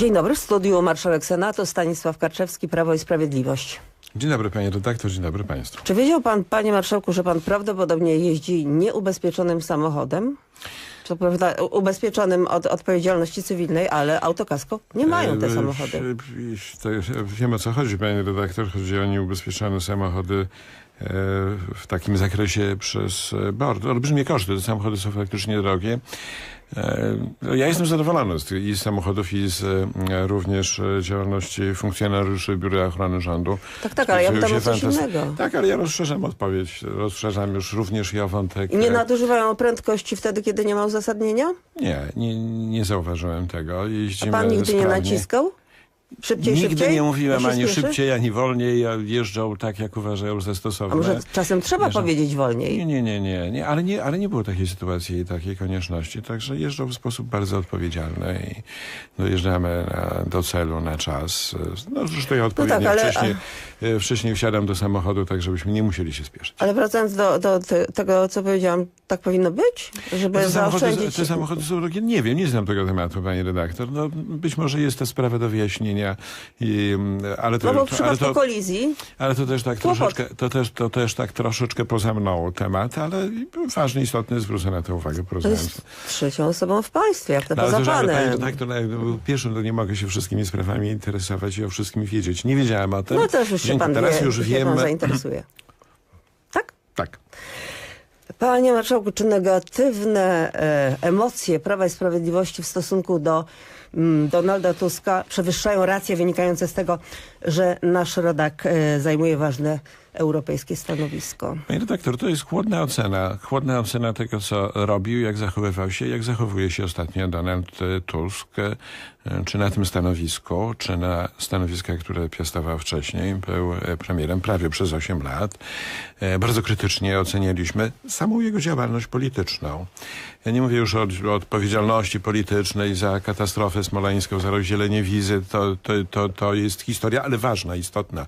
Dzień dobry, w studiu marszałek Senatu Stanisław Karczewski, Prawo i Sprawiedliwość. Dzień dobry panie redaktor, dzień dobry państwu. Czy wiedział pan, panie marszałku, że pan prawdopodobnie jeździ nieubezpieczonym samochodem? Co prawda ubezpieczonym od odpowiedzialności cywilnej, ale autokasko nie mają te E, samochody. e, To, wiem o co chodzi panie redaktor, chodzi o nieubezpieczone samochody e, w takim zakresie przez BOR. Olbrzymie koszty, te samochody są faktycznie drogie. E, Ja jestem zadowolony z, tych- i z samochodów, i z e, również e, działalności funkcjonariuszy Biura Ochrony Rządu. Tak, tak, ale ja pytam o coś innego. Tak, ale ja rozszerzam odpowiedź. Rozszerzam już również o wątek... Nie nadużywają prędkości wtedy, kiedy nie ma uzasadnienia? Nie, nie, nie zauważyłem tego. A Jeździmy pan nigdy nie sprawnie. naciskał? Szybciej, Nigdy szybciej? nie mówiłem ani spieszy? szybciej, ani wolniej. Ja jeżdżą tak, jak uważają za A stosowne. może czasem trzeba Jeżdżą- powiedzieć Nie, wolniej? nie, nie, nie, nie, ale nie, ale nie było takiej sytuacji i takiej konieczności. Także jeżdżą w sposób bardzo odpowiedzialny i dojeżdżamy na, do celu na czas. No zresztą ja odpowiednio tak, ale- wcześniej, e, wcześniej wsiadam do samochodu, tak żebyśmy nie musieli się spieszyć. Ale wracając do, do te, tego, co powiedziałam, tak powinno być? Żeby Te samochody, te samochody są drogie. Nie wiem, nie znam tego tematu, panie redaktor. No, być może jest to sprawa do wyjaśnienia, i, mm, ale to, No bo w to, ale przypadku to, kolizji Ale to też tak Kłopot. troszeczkę, to też, to też tak troszeczkę poza mną temat, ale ważny, istotny, zwrócę na to uwagę to jest trzecią osobą w państwie, jak to No, poza to, że- ale panie panem. redaktor, no, pierwszym, to nie mogę się wszystkimi sprawami interesować i o wszystkim wiedzieć. Nie wiedziałem o tym. No też już się pan Teraz wie, już się wiem. pan zainteresuje. Tak? Tak. Panie marszałku, czy negatywne e, emocje Prawa i Sprawiedliwości w stosunku do Donalda Tuska przewyższają racje wynikające z tego, że nasz rodak e, zajmuje ważne europejskie stanowisko? Panie redaktor, to jest chłodna ocena. Chłodna ocena tego, co robił, jak zachowywał się, jak zachowuje się ostatnio Donald e, Tusk, e, czy na tym stanowisku, czy na stanowiskach, które piastował wcześniej. Był e, premierem prawie przez 8 lat. Bardzo krytycznie ocenialiśmy samą jego działalność polityczną. Ja nie mówię już o, o odpowiedzialności politycznej za katastrofę smoleńską, za rozdzielenie wizy. To, to, to, to jest historia, ale ważna, istotna.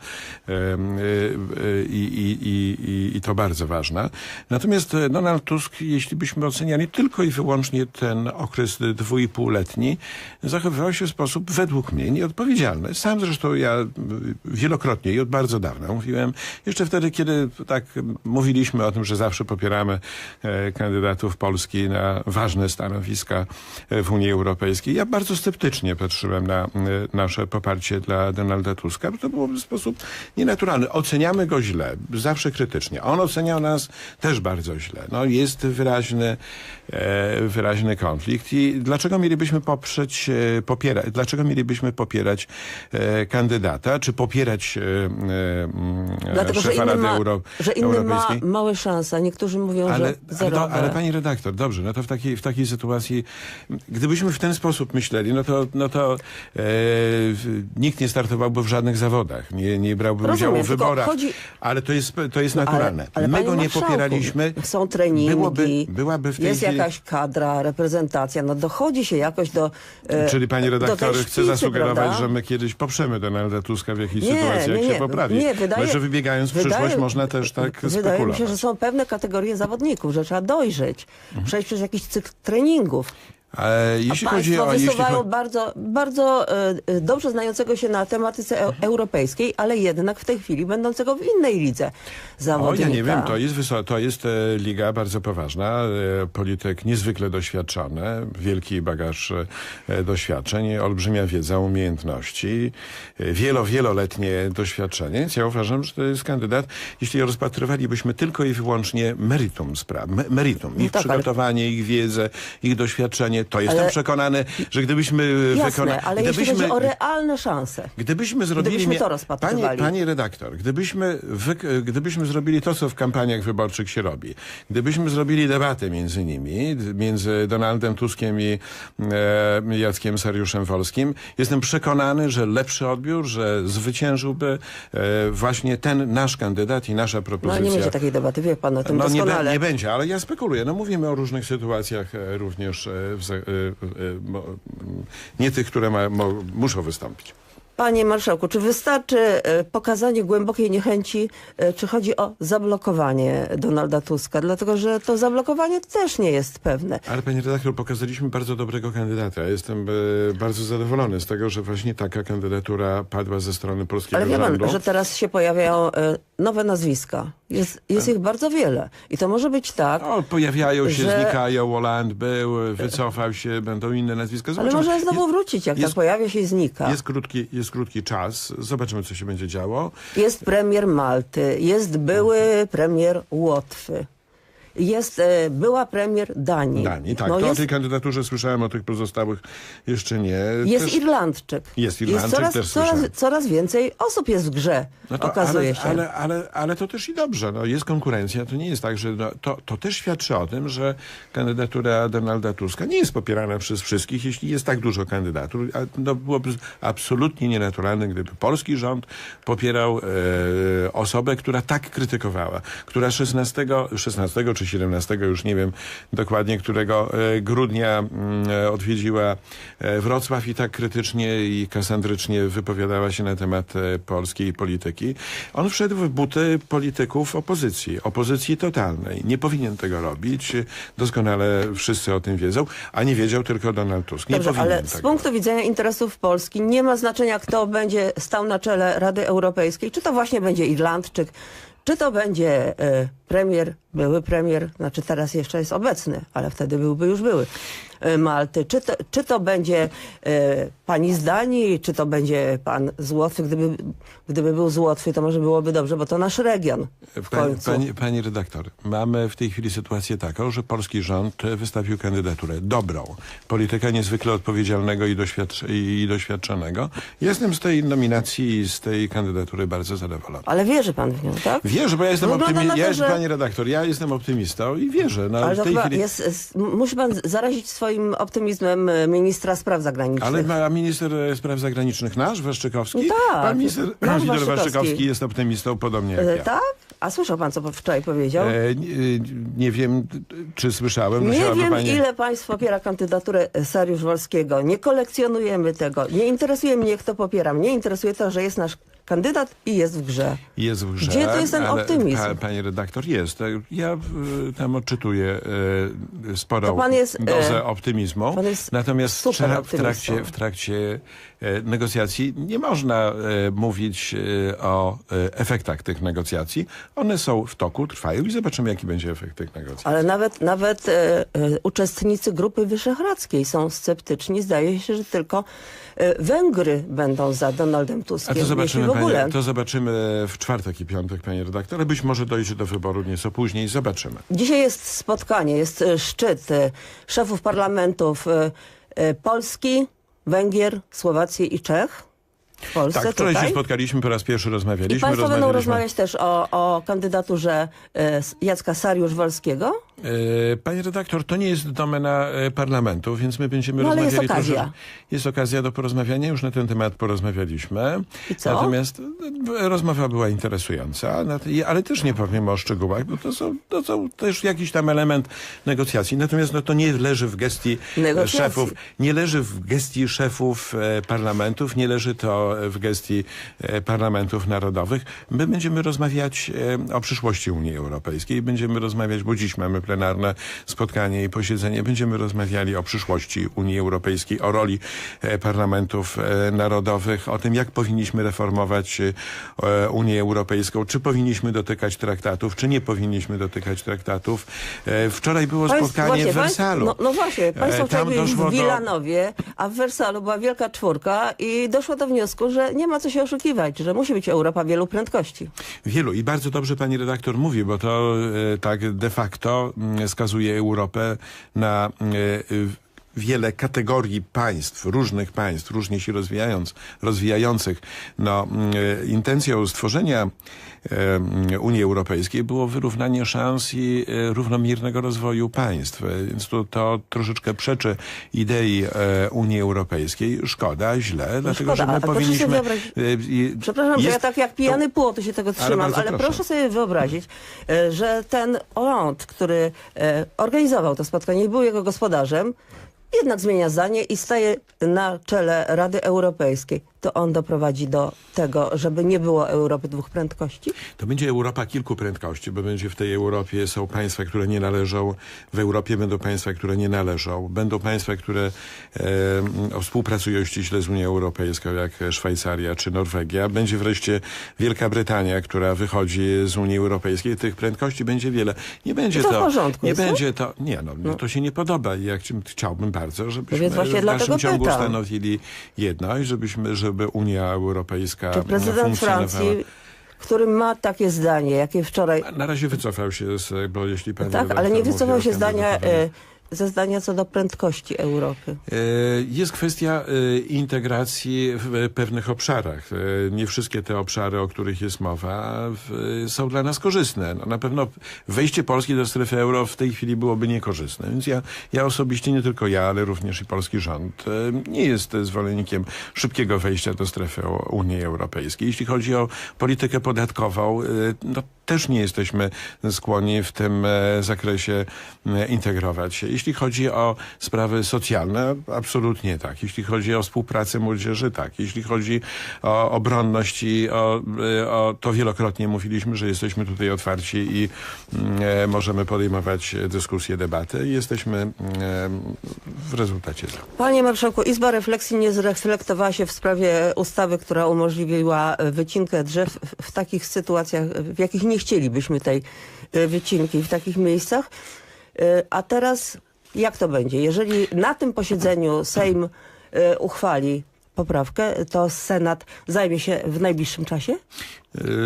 I, i, i, to bardzo ważna. Natomiast e, Donald Tusk, jeśli byśmy oceniali tylko i wyłącznie ten okres dwuipółletni, zachowywał się w sposób według mnie nieodpowiedzialny. Sam zresztą ja wielokrotnie i od bardzo dawna mówiłem, jeszcze wtedy, kiedy tak mówiliśmy o tym, że zawsze popieramy e, kandydatów Polski na ważne stanowiska e, w Unii Europejskiej. Ja bardzo sceptycznie patrzyłem na nasze poparcie dla Donalda Tuska, bo to było w sposób nienaturalny. Oceniamy go źle, zawsze krytycznie. On oceniał nas też bardzo źle. No, jest wyraźny, e, wyraźny konflikt i dlaczego mielibyśmy poprzeć, e, popierać, dlaczego mielibyśmy popierać e, kandydata, czy popierać e, e, Dlatego, szefa inny, Rady ma, Euro, że inny ma małe szanse, niektórzy mówią, Ale, że ale, zerowe. do, ale pani redaktor, dobrze, no to w takiej, w takiej sytuacji, gdybyśmy w ten sposób myśleli, no to, no to e, nikt nie startowałby w żadnych zawodach, nie, nie brałby Rozumiem, udziału w wyborach. chodzi- Ale to jest, to jest No, naturalne. Ale, ale My go nie popieraliśmy. Są treningi, Byłoby, byłaby w tej jest chwili... jakaś kadra, reprezentacja, no dochodzi się jakoś do e, Czyli pani redaktor chce zasugerować, prawda? że my kiedyś poprzemy Donalda Tuska w jakiejś Nie, sytuacji, jak nie, się poprawi. nie, wydaje- Bo że wybiegając w wydaje- przyszłość można też tak Wydaje mi spekulować. się, że są pewne kategorie zawodników, że trzeba dojrzeć, Mhm. przejść przez jakiś cykl treningów. E, jeśli A chodzi państwo o... Jeśli chodzi... bardzo, bardzo e, e, dobrze znającego się na tematyce e europejskiej, ale jednak w tej chwili będącego w innej lidze O, zawodnika. ja nie wiem, to jest, to jest e, liga bardzo poważna, polityk niezwykle doświadczony, wielki bagaż doświadczeń, olbrzymia wiedza, umiejętności, wielo, wieloletnie doświadczenie, więc ja uważam, że to jest kandydat, jeśli rozpatrywalibyśmy tylko i wyłącznie meritum spraw, me, meritum, ich tak, ale- przygotowanie, ich wiedzę, ich doświadczenie, to jestem Ale- przekonany, że gdybyśmy Jasne, wykonali... ale jeśli chodzi o realne szanse. Gdybyśmy zrobili... Gdybyśmy to rozpatrywali. Panie, panie redaktor, gdybyśmy, wy, gdybyśmy zrobili to, co w kampaniach wyborczych się robi, gdybyśmy zrobili debatę między nimi, między Donaldem Tuskiem i e, Jackiem Sariuszem Wolskim, jestem przekonany, że lepszy odbiór, że zwyciężyłby e, właśnie ten nasz kandydat i nasza No propozycja. nie będzie takiej debaty, wie pan o tym No nie, be, doskonale. nie będzie, ale ja spekuluję. No mówimy o różnych sytuacjach e, również, e, w, e, e, nie tych, które ma, muszą wystąpić. Panie marszałku, czy wystarczy e, pokazanie głębokiej niechęci, e, czy chodzi o zablokowanie Donalda Tuska? Dlatego, że to zablokowanie też nie jest pewne. Ale panie redaktor, pokazaliśmy bardzo dobrego kandydata. Jestem e, bardzo zadowolony z tego, że właśnie taka kandydatura padła ze strony polskiego Ale wie pan, rządu. że teraz się pojawiają nowe nazwiska. Jest, jest ich bardzo wiele. I to może być tak, O, pojawiają się, że- znikają. Hollande był, wycofał się, będą inne nazwiska. ale Zobaczymy. może znowu jest, wrócić, jak jest- tak pojawia się i znika. jest, krótki, jest krótki czas. Zobaczymy, co się będzie działo. Jest premier Malty, jest były premier Łotwy, jest e, była premier Danii. Danii, tak. No to o jest, tej kandydaturze słyszałem, o tych pozostałych jeszcze nie. jest Też- Irlandczyk. Jest Irlandczyk, coraz, też coraz, coraz więcej osób jest w grze, No to, okazuje ale, się. Ale, ale, ale to też i dobrze. No, jest konkurencja. To nie jest tak, że no, to, to też świadczy o tym, że kandydatura Donalda Tuska nie jest popierana przez wszystkich, jeśli jest tak dużo kandydatur. A, no, byłoby absolutnie nienaturalne, gdyby polski rząd popierał e, osobę, która tak krytykowała, która 16, 16 czy 17, już nie wiem dokładnie, którego e, grudnia mm, e, odwiedziła e, Wrocław i tak krytycznie i kasandrycznie wypowiadała się na temat polskiej polityki. On wszedł w buty polityków opozycji, opozycji totalnej. Nie powinien tego robić. Doskonale wszyscy o tym wiedzą, a nie wiedział tylko Donald Tusk. Nie Dobrze, powinien ale z tego punktu widzenia interesów Polski nie ma znaczenia, kto będzie stał na czele Rady Europejskiej. Czy to właśnie będzie Irlandczyk, czy to będzie e, premier, były premier, znaczy teraz jeszcze jest obecny, ale wtedy byłby już były e, Malty. Czy to, czy to będzie e, pani z Danii, czy to będzie pan z Łotwy. Gdyby, gdyby był z Łotwy, to może byłoby dobrze, bo to nasz region w Pani, końcu. pani, pani redaktor, mamy w tej chwili sytuację taką, że polski rząd wystawił kandydaturę dobrą, polityka niezwykle odpowiedzialnego i, doświadcz i doświadczonego. Jestem z tej nominacji i z tej kandydatury bardzo zadowolony. Ale wierzy pan w nią, tak? Wierzę, bo ja jestem optymistą. Ja, że- Pani redaktor, ja jestem optymistą i wierzę. No, Ale tej chyba chwili... jest, jest, musi pan zarazić swoim optymizmem e, ministra spraw zagranicznych. Ale ma minister e, spraw zagranicznych nasz, Waszczykowski? No tak, Pan minister Waszczykowski. Waszczykowski jest optymistą, podobnie jak E, ja. tak? A słyszał pan, co wczoraj powiedział? E, nie, nie wiem, czy słyszałem. nie wiem, pani... ile państw popiera kandydaturę Sariusz Wolskiego. Nie kolekcjonujemy tego. Nie interesuje mnie, kto popiera. Mnie interesuje to, że jest nasz kandydat i jest w grze. Jest w grze, Gdzie to jest ten optymizm? Pa, pani redaktor, jest. Ja e, tam odczytuję e, sporą To pan jest, e, dozę optymizmu. pan jest Natomiast w trakcie, w trakcie e, negocjacji nie można e, mówić e, o e, efektach tych negocjacji. One są w toku, trwają i zobaczymy, jaki będzie efekt tych negocjacji. Ale nawet, nawet e, e, uczestnicy Grupy Wyszehradzkiej są sceptyczni. Zdaje się, że tylko e, Węgry będą za Donaldem A Tuskiem. to jeśli zobaczymy, ogóle. to zobaczymy w czwartek i piątek, panie redaktor. Być może dojdzie do wyboru nieco później. Zobaczymy. Dzisiaj jest spotkanie, jest e, szczyt e, szefów parlamentów e, Polski, Węgier, Słowacji i Czech. W Polsce Tak, wczoraj się tutaj. spotkaliśmy, po raz pierwszy I rozmawialiśmy. Państwo będą rozmawiać też o, o kandydaturze e, Jacka Sariusz-Wolskiego. E, Panie redaktor, to nie jest domena e, parlamentu, więc my będziemy No, ale jest rozmawiali. okazja. troszeczkę- Jest okazja do porozmawiania, już na ten temat porozmawialiśmy. I co? Natomiast rozmowa była interesująca, i- ale też nie powiem o szczegółach, bo to są, to są też jakiś tam element negocjacji. Natomiast no, to nie leży w gestii Negocjacji. szefów, nie leży w gestii szefów parlamentów, nie leży to w gestii e, parlamentów narodowych. My będziemy rozmawiać e, o przyszłości Unii Europejskiej. Będziemy rozmawiać, bo dziś mamy plenarne spotkanie i posiedzenie. Będziemy rozmawiali o przyszłości Unii Europejskiej, o roli e, parlamentów narodowych, o tym, jak powinniśmy reformować Unię Europejską, czy powinniśmy dotykać traktatów, czy nie powinniśmy dotykać traktatów. Wczoraj było Państw- spotkanie właśnie, w Wersalu. Państw, no, no właśnie, Państwo wczoraj byli w do- Wilanowie, a w Wersalu była wielka czwórka i doszło do wniosku, że nie ma co się oszukiwać, że musi być Europa wielu prędkości. Wielu i bardzo dobrze pani redaktor mówi, bo to e, tak de facto mm, skazuje Europę na e, wiele kategorii państw, różnych państw, różnie się rozwijając, rozwijających. No, mm, intencją stworzenia Unii Europejskiej było wyrównanie szans i e, równomiernego rozwoju państw. Więc to, to troszeczkę przeczy idei e, Unii Europejskiej. Szkoda, źle, dlatego szkoda, że my ale powinniśmy... wyobrazić- e, Przepraszam, że ja jest- tak jak pijany płot się tego trzymam, bardzo ale, proszę. sobie wyobrazić, że ten Hollande, który organizował to spotkanie i był jego gospodarzem, jednak zmienia zdanie i staje na czele Rady Europejskiej, to on doprowadzi do tego, żeby nie było Europy dwóch prędkości? To będzie Europa kilku prędkości, bo będzie w tej Europie są państwa, które nie należą, w Europie będą państwa, które nie należą, będą państwa, które e, współpracują ściśle z Unią Europejską, jak Szwajcaria czy Norwegia. Będzie wreszcie Wielka Brytania, która wychodzi z Unii Europejskiej. Tych prędkości będzie wiele. Nie będzie I to w to, porządku nie jest, będzie to, nie no, no. to się nie podoba i jak chciałbym bardzo, żebyśmy Więc właśnie w dalszym dlatego ciągu pytam. stanowili jedność, żebyśmy, żeby Unia Europejska Czy prezydent. Francji, który ma takie zdanie, jakie wczoraj... Na razie wycofał się, z, bo jeśli pan Tak, ale nie wycofał się zdania, e, ze zdania co do prędkości Europy. E, Jest kwestia e, integracji w pewnych obszarach. E, Nie wszystkie te obszary, o których jest mowa, są dla nas korzystne. No, na pewno wejście Polski do strefy euro w tej chwili byłoby niekorzystne. Więc ja, ja osobiście, nie tylko ja, ale również i polski rząd, nie jest zwolennikiem szybkiego wejścia do strefy Unii Europejskiej. Jeśli chodzi o politykę podatkową, no, też nie jesteśmy skłonni w tym e, zakresie e, integrować się. Jeśli chodzi o sprawy socjalne, absolutnie tak. Jeśli chodzi o współpracę młodzieży, tak. Jeśli chodzi o obronność i o, e, o to wielokrotnie mówiliśmy, że jesteśmy tutaj otwarci i mm, możemy podejmować dyskusje, debaty jesteśmy mm, w rezultacie za. Panie Marszałku, Izba Refleksji nie zreflektowała się w sprawie ustawy, która umożliwiła wycinkę drzew w takich sytuacjach, w jakich nie chcielibyśmy tej e, wycinki, w takich miejscach. E, A teraz jak to będzie? Jeżeli na tym posiedzeniu Sejm e, uchwali poprawkę, to Senat zajmie się w najbliższym czasie?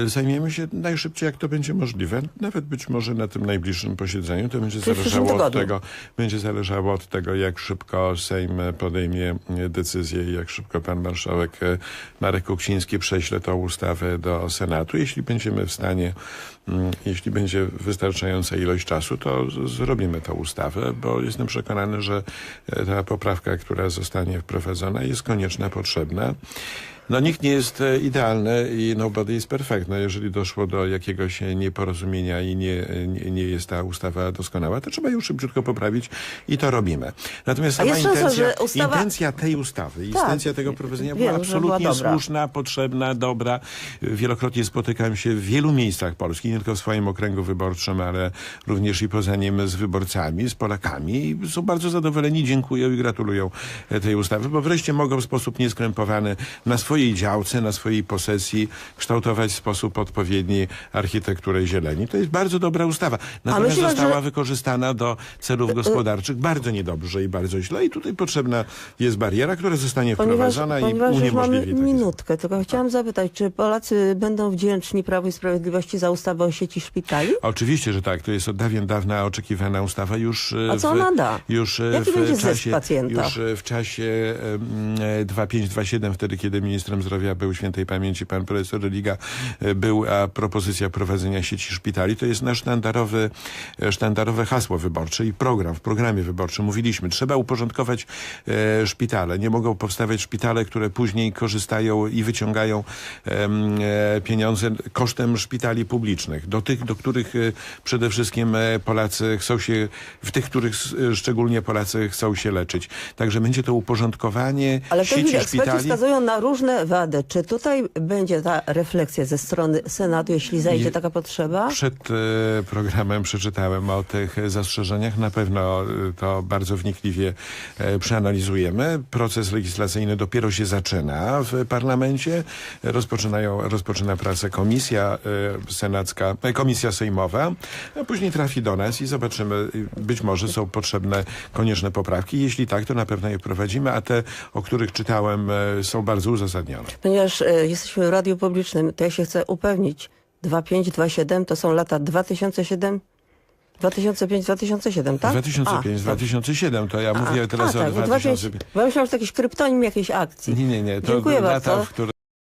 E, Zajmiemy się najszybciej, jak to będzie możliwe. Nawet być może na tym najbliższym posiedzeniu. To będzie zależało od tego, będzie zależało od tego, jak szybko Sejm podejmie e, decyzję i jak szybko pan marszałek e, Marek Kuksiński prześle tą ustawę do Senatu. Jeśli będziemy w stanie, mm, jeśli będzie wystarczająca ilość czasu, to zrobimy tą ustawę, bo jestem przekonany, że ta poprawka, która zostanie wprowadzona jest konieczna, potrzebna. No nikt nie jest e, idealny i nobody is perfect. No, jeżeli doszło do jakiegoś e, nieporozumienia i nie, nie, nie jest ta ustawa doskonała, to trzeba ją szybciutko poprawić i to robimy. Natomiast sama intencja, ustawa- intencja tej ustawy, Tak, intencja tego prowadzenia była była absolutnie dobra. słuszna, potrzebna, dobra. Wielokrotnie spotykałem się w wielu miejscach Polski, nie tylko w swoim okręgu wyborczym, ale również i poza nim z wyborcami, z Polakami. I są bardzo zadowoleni, dziękują i gratulują e, tej ustawy, bo wreszcie mogą w sposób nieskrępowany na swojej działce, na swojej posesji kształtować w sposób odpowiedni architekturę zieleni. To jest bardzo dobra ustawa. Natomiast myśli pan, została że- wykorzystana do celów gospodarczych bardzo niedobrze i bardzo źle. I tutaj potrzebna jest bariera, która zostanie Ponieważ, wprowadzona i ponieważ mamy uniemożliwi minutkę, tylko chciałam zapytać, czy Polacy będą wdzięczni Prawu i Sprawiedliwości za ustawę o sieci szpitali? Oczywiście, że tak. To jest od dawien dawna oczekiwana ustawa. Już e, A co w, ona da? Już e, Jaki w będzie czasie, pacjenta? Już e, w czasie em, e, 2527, wtedy kiedy ministrem zdrowia był świętej pamięci pan profesor Religa, e, był a propozycja prowadzenia sieci szpitali. To jest nasz sztandarowy, e, sztandarowe hasło wyborcze i program. W programie wyborczym mówiliśmy, trzeba uporządkować e, szpitale. Nie mogą powstawać szpitale, które później korzystają i wyciągają e, pieniądze kosztem szpitali publicznych. Do tych, do których e, przede wszystkim Polacy chcą się, w tych, których szczególnie Polacy chcą się leczyć. Także będzie to uporządkowanie Ale sieci chwili eksperci szpitali. wskazują na różne wady. Czy tutaj będzie ta refleksja ze strony Senatu, jeśli zajdzie Je- taka potrzeba? Przed e, programem przeczytałem o tych zastrzeżeniach. Na pewno e, to bardzo wnikliwie e, przeanalizujemy. Proces legislacyjny dopiero się zaczyna w parlamencie. Rozpoczynają, rozpoczyna pracę komisja e, senacka, komisja sejmowa, a później trafi do nas i zobaczymy. Być może są potrzebne konieczne poprawki. Jeśli tak, to na pewno je wprowadzimy, a te, o których czytałem, są bardzo uzasadnione. Ponieważ e, jesteśmy w radiu publicznym, to ja się chcę upewnić. 2527 to są lata 2007, 2005-2007, tak? 2005-2007, to ja mówię A, teraz a, o tak, 2005. Bo ja myślałam, że to jakiś kryptonim jakiejś akcji. Nie, nie, nie. To Dziękuję lata, bardzo. w których